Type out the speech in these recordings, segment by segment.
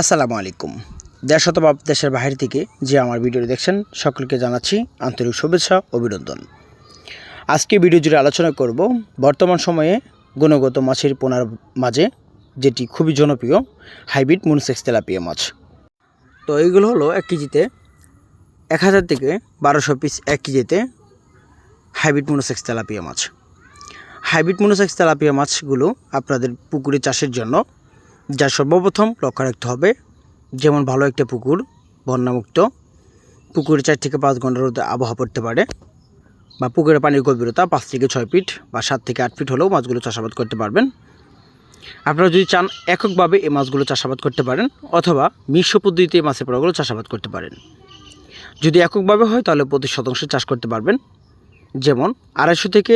আসসালামু আলাইকুম। দেশ অথবা দেশের বাহির থেকে যে আমার ভিডিওটি দেখছেন, সকলকে জানাচ্ছি আন্তরিক শুভেচ্ছা, অভিনন্দন। আজকে ভিডিও জুড়ে আলোচনা করব বর্তমান সময়ে গুণগত মাছের পোনার মাঝে, যেটি খুবই জনপ্রিয়, হাইব্রিড মুনসেক্স তেলাপিয়া মাছ। তো এইগুলো হলো এক কেজিতে এক হাজার থেকে বারোশো পিস এক কেজিতে হাইব্রিড মনোসেক্স তেলাপিয়া মাছ। হাইব্রিড মনোসেক্স তেলাপিয়া মাছগুলো আপনাদের পুকুরে চাষের জন্য যা সর্বপ্রথম লক্ষ্য রাখতে হবে, যেমন ভালো একটা পুকুর, বন্যামুক্ত। পুকুরে চার থেকে পাঁচ ঘণ্টার মধ্যে আবহাওয়া পড়তে পারে বা পুকুরের পানির গভীরতা পাঁচ থেকে ছয় ফিট বা সাত থেকে আট ফিট হলেও মাছগুলো চাষাবাদ করতে পারবেন। আপনারা যদি চান এককভাবে এই মাছগুলো চাষাবাদ করতে পারেন অথবা মিশ্র পদ্ধতিতে এই মাছের পোড়াগুলো চাষাবাদ করতে পারেন। যদি এককভাবে হয় তাহলে প্রতি শতাংশ চাষ করতে পারবেন। যেমন আড়াইশো থেকে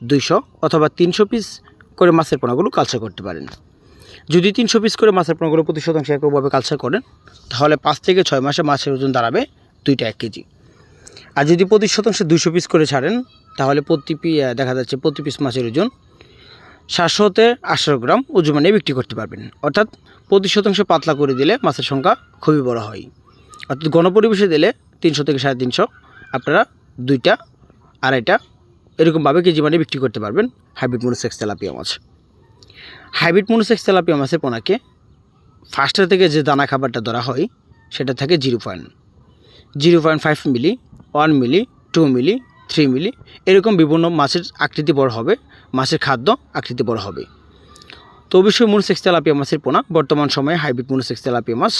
দুইশো অথবা তিনশো পিস করে মাছের পোনাগুলো কালচার করতে পারেন। যদি তিনশো পিস করে মাছের পোনাগুলো প্রতি শতাংশ এককভাবে কালচার করেন, তাহলে পাঁচ থেকে ছয় মাসে মাছের ওজন দাঁড়াবে দুইটা এক কেজি। আর যদি প্রতি শতাংশে দুশো পিস করে ছাড়েন, তাহলে প্রতি পি দেখা যাচ্ছে প্রতি পিস মাছের ওজন সাতশোতে আটশো গ্রাম ওজন মানে বিক্রি করতে পারবেন। অর্থাৎ প্রতি শতাংশ পাতলা করে দিলে মাছের সংখ্যা খুবই বড় হয়। অর্থাৎ গণপরিবেশে দিলে তিনশো থেকে সাড়ে তিনশো, আপনারা দুইটা, আড়াইটা এরকমভাবে কেজি মানে বিক্রি করতে পারবেন হাইব্রিড মনোসেক্স তেলাপিয়া মাছ। হাইব্রিড মনোসেক্স তেলাপিয়া মাছের পোনাকে ফার্স্টের থেকে যে দানা খাবারটা ধরা হয়, সেটা থাকে zero point zero point five milli, one milli, two milli, three milli, এরকম বিভিন্ন মাছের আকৃতি বড় হবে, মাছের খাদ্য আকৃতি বড় হবে। তো অবশ্যই মনোসেক্স তেলাপিয়া মাছের পোনা, বর্তমান সময়ে হাইব্রিড মনোসেক্স তেলাপিয়া মাছ,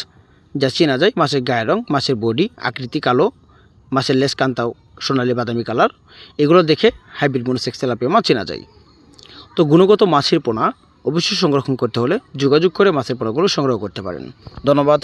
যা চেনা যায়, মাছের গায়ের রং, মাছের বডি, আকৃতি কালো, মাছের লেস কান্তাও সোনালি বাদামি কালার, এগুলো দেখে হাইব্রিড মনোসেক্স তেলাপিয়া মাছ চেনা যায়। তো গুণগত মাছের পোনা অবশ্যই সংরক্ষণ করতে হলে যোগাযোগ করে মাছের পোনাগুলো সংগ্রহ করতে পারেন। ধন্যবাদ।